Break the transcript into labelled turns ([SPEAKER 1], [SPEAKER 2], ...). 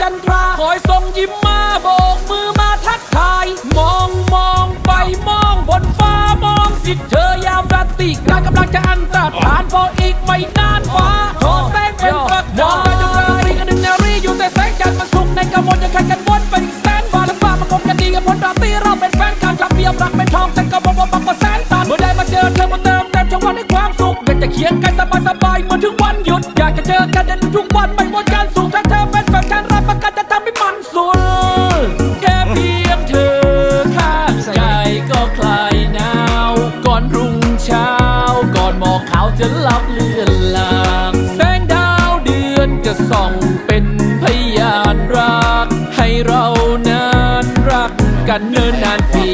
[SPEAKER 1] จันทราคอยส่งยิ้มมาโบกมือมาทักทาย มองมองไปมองบนฟ้ามองสิเธอยามราตรีกากำลังจะอันตรธานพออีกไม่นานฟ้าขอแสงเป็นประกายมองไปจนราตีกันหนึ่งนารีอยู่แต่แสงจันทร์มันสุกในกรมวลจะแข่งกันวนไปอีกแสน
[SPEAKER 2] บาทและป้ามาคง
[SPEAKER 1] กันดีก
[SPEAKER 2] ับผลราตีเราเป็นแฟนกันจับเบี
[SPEAKER 1] ยม
[SPEAKER 2] รักเป็นทองแต่ก็บอกว่าบักว่าแส
[SPEAKER 1] น
[SPEAKER 2] ตัน
[SPEAKER 1] เมื่อได้มาเจอ
[SPEAKER 2] เธอมาเติมเต็มช่องวันใน
[SPEAKER 1] ความสุขอยากจะเคียงกันสบ
[SPEAKER 2] ายสบา
[SPEAKER 1] ยเหมือนถึง
[SPEAKER 2] วัน
[SPEAKER 1] หยุดอยากจะเจอ
[SPEAKER 2] กันในทุกวันไม่ว่า
[SPEAKER 1] อกขาวจะลับเลือนลางแสงดาวเดือนจะส่องเป็นพยานรัก ให้เรานั้นรักกันเนิ่นนานปี